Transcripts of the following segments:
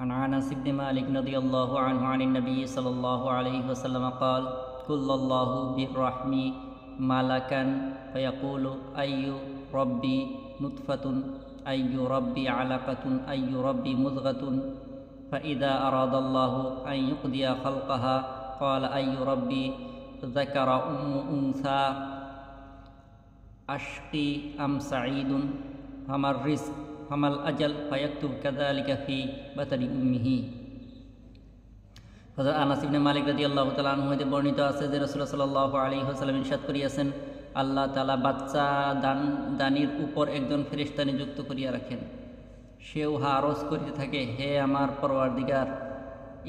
عن أنس بن مالك رضي الله عنه عن النبي صلى الله عليه وسلم قال كل الله بالرحم ملكا فيقول أي ربي نطفة أي ربي علقة أي ربي مضغة فإذا أراد الله أن يقضي خلقها قال أي ربي ذكر أم أنثى أشقي أم سعيد فما الرزق؟ হামাল আজাল ফায়াক্তুব কাদা আলিকা ফি বাতারি উম্মিহি হজরত আনাস ইবনে মালিক রাজি আল্লাহ তালা হইতে বর্ণিত আছে যে রসুল সাল্লাহ আলী হাসালাম ইনসাদ করিয়াছেন, আল্লাহ তালা বাচ্চা দান, দানির উপর একজন ফেরিস্তা নিযুক্ত করিয়া রাখেন। সে উহা আরজ করিতে থাকে, হে আমার পরওয়ারদিগার,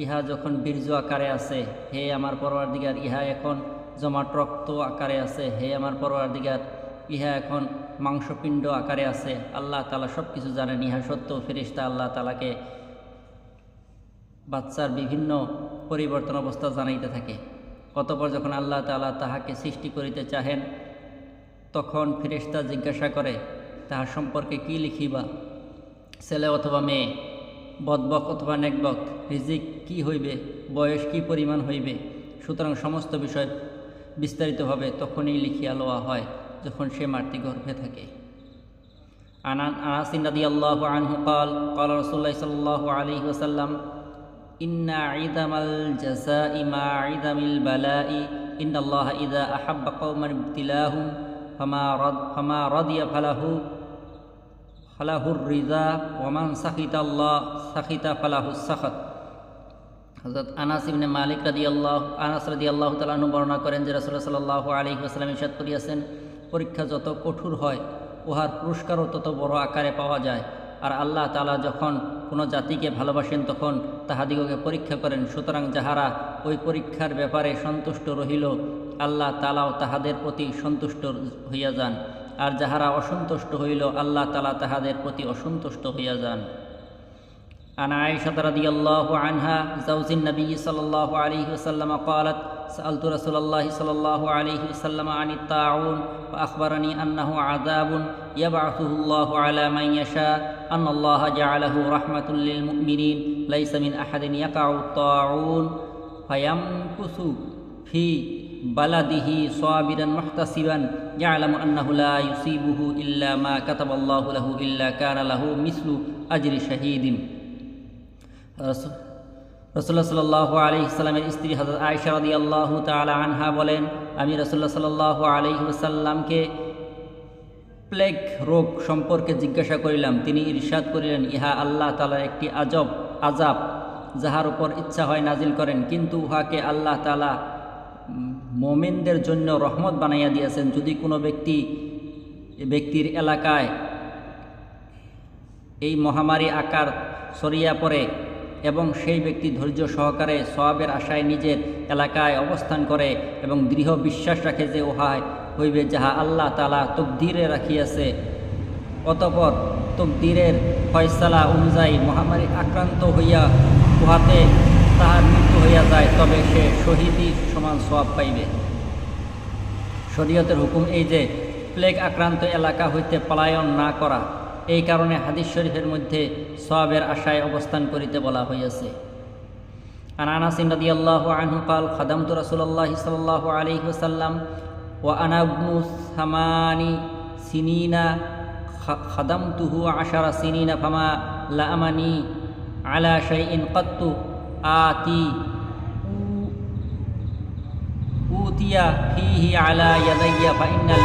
ইহা যখন বীর্য আকারে আছে, হে আমার পরওয়ারদিগার, ইহা এখন জমাট রক্ত আকারে আছে, হে আমার পরওয়ারদিগার ইহা এখন মাংসপিণ্ড আকারে আছে। আল্লাহ তালা সব কিছু জানেন, ইহা সত্য ফেরিস্তা আল্লাহ তালাকে বাচ্চার বিভিন্ন পরিবর্তন অবস্থা জানাইতে থাকে। অতপর যখন আল্লাহ তালা তাহাকে সৃষ্টি করিতে চাহেন, তখন ফেরিস্তা জিজ্ঞাসা করে, তাহার সম্পর্কে কি লিখিবা? ছেলে অথবা মেয়ে, বদবক অথবা নেকবক, রিজিক কি হইবে? বয়স কি পরিমাণ হইবে? সুতরাং সমস্ত বিষয় বিস্তারিতভাবে তখনই লিখিয়া লওয়া হয়। যখন সে মাতৃগর্ভে থাকে। আনান আনাসিন রাদি আল্লাহ আনহু কাল কাল রসুল্লাহ সাল্লাহ আলী ওসাল্লাম ইন্না আইদামাল জাসা ইমা আইদামিল বালাই ইন আল্লাহ ইদা আহাব্বা কৌমান ইবতিলাহুম, ফমা রদ, ফমা রদিয়া ফালাহু ফালাহুর রিজা ওমান সাখিত আল্লাহ, সাখিতা ফালাহু সাখত। হজরত আনাস ইবনে মালিক রাদি আল্লাহ আনাস রাদি আল্লাহ তালাহু বর্ণনা করেন যে রসুল্লাহ সাল্লাহ আলী আসসালাম ইসাদ করিয়াছেন পরীক্ষা যত কঠোর হয়, উহার পুরস্কারও তত বড় আকারে পাওয়া যায়। আর আল্লাহ তালা যখন কোনো জাতিকে ভালোবাসেন তখন তাহাদিগকে পরীক্ষা করেন। সুতরাং যাহারা ওই পরীক্ষার ব্যাপারে সন্তুষ্ট রহিল, আল্লাহ তালাও তাহাদের প্রতি সন্তুষ্ট হইয়া যান। আর যাহারা অসন্তুষ্ট হইল, আল্লাহ তালা তাহাদের প্রতি অসন্তুষ্ট হইয়া যান। عن عائشة رضي الله عنها زوج النبي صلى الله عليه وسلم قالت سألت رسول الله صلى الله عليه وسلم عن الطاعون فأخبرني أنه عذاب يبعثه الله على من يشاء أن الله جعله رحمة للمؤمنين ليس من أحد يقع الطاعون. فيمكث في بلده صابرا محتسبا يعلم أنه لا يصيبه إلا ما كتب الله له إلا كان له مثل أجر شهيد. রসুল্লাহ সাল্লাহ আলি ইসলামের স্ত্রী হজরত আয়সা রদি আল্লাহ তালা আনহা বলেন, আমি রসুল্লাহ সাল্লাহ আলি প্লেগ রোগ সম্পর্কে জিজ্ঞাসা করিলাম। তিনি ইরশাদ করিলেন, ইহা আল্লাহ তালার একটি আজব আজাব যাহার উপর ইচ্ছা হয় নাজিল করেন। কিন্তু উহাকে আল্লাহ তালা মোমেনদের জন্য রহমত বানাইয়া দিয়েছেন। যদি কোনো ব্যক্তি, ব্যক্তির এলাকায় এই মহামারী আকার সরিয়া পড়ে এবং সেই ব্যক্তি ধৈর্য সহকারে সবাবের আশায় নিজের এলাকায় অবস্থান করে এবং দৃঢ় বিশ্বাস রাখে যে উহায় হইবে যাহা আল্লাহ তালা তকদিরে রাখিয়াছে। অতপর তকদিরের ফয়সালা অনুযায়ী মহামারী আক্রান্ত হইয়া উহাতে তাহার মৃত্যু হইয়া যায়, তবে সে শহীদই সমান সবাব পাইবে। শরীয়তের হুকুম এই যে, প্লেগ আক্রান্ত এলাকা হইতে পলায়ন না করা। এই কারণে হাদিস শরীফের মধ্যে সবের আশায় অবস্থান করিতে বলা হইয়াছে। আর আনাসিন রাদি আল্লাহ আনহু কাল খাদাম তো রসুল্লাহ সাল্লাহ আলী ওসাল্লাম ও আনাবনু সামানি সিনিনা খাদাম তুহু আশারা সিনিনা, ফামা লামানি আলা শাইইন কত্তু আতি উতিয়া ফিহি আলা ইয়াদাইয়া, ফাইন্না